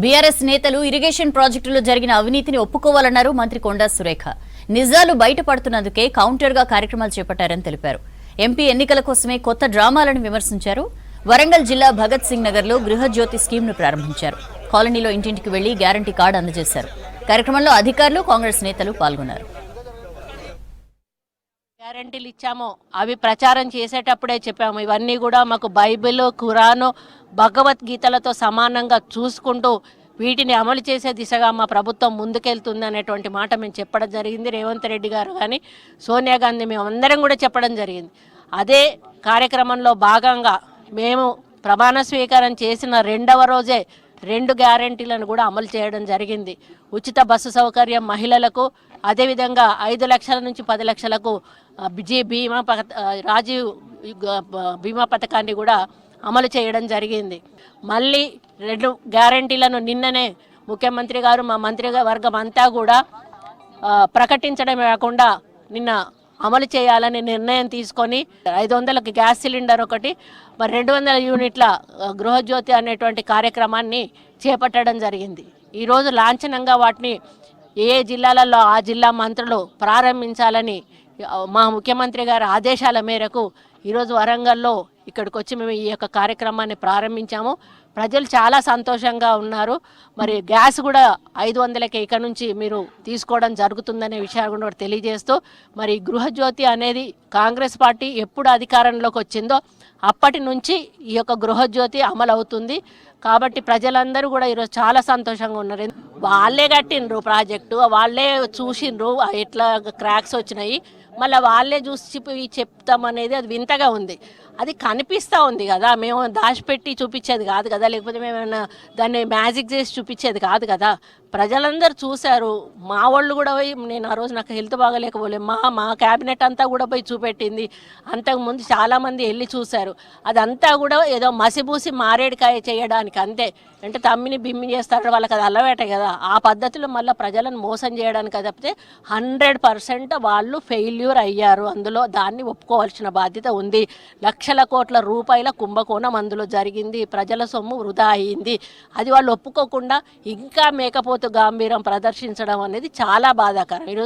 BRS నేతలు irrigation ప్రాజెక్టులో జరిగిన అవినీతిని ఒప్పుకోవాలన్నారు మంత్రి కొండా సురేఖ. నిజాలు బయటపడుతున్నందుకే కౌంటర్గా కార్యక్రమాలు చేపట్టారని తెలిపారు. ఎంపీ ఎన్నికల కోసమే కొత్త డ్రామాలను విమర్శించారు. వరంగల్ జిల్లా భగత్ సింగ్ నగర్లో గృహజ్యోతి స్కీమ్ను ప్రారంభించారు. కాలనీలో ఇంటింటికి వెళ్ళి గ్యారంటీ కార్డు అందజేశారు. కార్యక్రమంలో అధికారులు కాంగ్రెస్ నేతలు పాల్గొన్నారు. గ్యారంటీలు ఇచ్చాము అవి ప్రచారం చేసేటప్పుడే చెప్పాము. ఇవన్నీ కూడా మాకు బైబిల్ ఖురాను భగవద్గీతలతో సమానంగా చూసుకుంటూ వీటిని అమలు చేసే దిశగా మా ప్రభుత్వం ముందుకెళ్తుంది అనేటువంటి మాట మేము చెప్పడం జరిగింది. రేవంత్ రెడ్డి గారు కానీ సోనియా గాంధీ మేము అందరం కూడా చెప్పడం జరిగింది. అదే కార్యక్రమంలో భాగంగా మేము ప్రమాణ స్వీకారం చేసిన రెండవ రోజే రెండు గ్యారంటీలను కూడా అమలు చేయడం జరిగింది. ఉచిత బస్సు సౌకర్యం మహిళలకు అదేవిధంగా ఐదు లక్షల నుంచి పది లక్షలకు జీ బీమా పథ- రాజీవ్ బీమా పథకాన్ని కూడా అమలు చేయడం జరిగింది. మళ్ళీ రెండు గ్యారంటీలను నిన్ననే ముఖ్యమంత్రి గారు మా మంత్రి వర్గం అంతా కూడా ప్రకటించడమే కాకుండా నిన్న అమలు చేయాలని నిర్ణయం తీసుకొని ఐదు వందలకి గ్యాస్ సిలిండర్ ఒకటి మరి రెండు వందల యూనిట్ల గృహజ్యోతి అనేటువంటి కార్యక్రమాన్ని చేపట్టడం జరిగింది. ఈరోజు లాంఛనంగా వాటిని ఏ జిల్లాలలో ఆ జిల్లా మంత్రులు ప్రారంభించాలని మా ముఖ్యమంత్రి గారి ఆదేశాల మేరకు ఈరోజు వరంగల్లో ఇక్కడికి వచ్చి మేము ఈ యొక్క కార్యక్రమాన్ని ప్రారంభించాము. ప్రజలు చాలా సంతోషంగా ఉన్నారు. మరి గ్యాస్ కూడా ఐదు వందలకి ఇక నుంచి మీరు తీసుకోవడం జరుగుతుందనే విషయాన్ని కూడా తెలియజేస్తూ మరి గృహజ్యోతి అనేది కాంగ్రెస్ పార్టీ ఎప్పుడు అధికారంలోకి వచ్చిందో అప్పటి నుంచి ఈ యొక్క గృహజ్యోతి అమలు అవుతుంది కాబట్టి ప్రజలందరూ కూడా ఈరోజు చాలా సంతోషంగా ఉన్నారు. వాళ్ళే కట్టిండ్రు ప్రాజెక్టు వాళ్ళే చూసిండ్రు ఎట్లా క్రాక్స్ వచ్చినాయి. మళ్ళీ వాళ్ళే చూసి చెప్తామనేది అది వింతగా ఉంది. అది కనిపిస్తూ ఉంది కదా. మేము దాచిపెట్టి చూపించేది కాదు కదా. లేకపోతే మేము ఏమైనా దాన్ని మ్యాజిక్ చేసి చూపించేది కాదు కదా. ప్రజలందరూ చూశారు. మా వాళ్ళు కూడా పోయి నేను ఆ రోజు నాకు హెల్త్ బాగాలేకపోలే. మా మా క్యాబినెట్ అంతా కూడా పోయి చూపెట్టింది. అంతకుముందు చాలామంది వెళ్ళి చూశారు. అదంతా కూడా ఏదో మసిబూసి మారేడుకాయ చేయడానికి అంతే. అంటే తమ్మిని బిమ్మి చేస్తారు వాళ్ళకి అది అలవాటే కదా. ఆ పద్ధతిలో మళ్ళీ ప్రజలను మోసం చేయడానికి తప్పితే హండ్రెడ్ పర్సెంట్ వాళ్ళు ఫెయిల్యూర్ అయ్యారు. అందులో దాన్ని ఒప్పుకోవాల్సిన బాధ్యత ఉంది. లక్ష లక్షల కోట్ల రూపాయల కుంభకోణం అందులో జరిగింది. ప్రజల సొమ్ము వృధా అయింది. అది వాళ్ళు ఒప్పుకోకుండా ఇంకా మేకపోతు గాంభీరం ప్రదర్శించడం అనేది చాలా బాధాకరం. ఈరోజు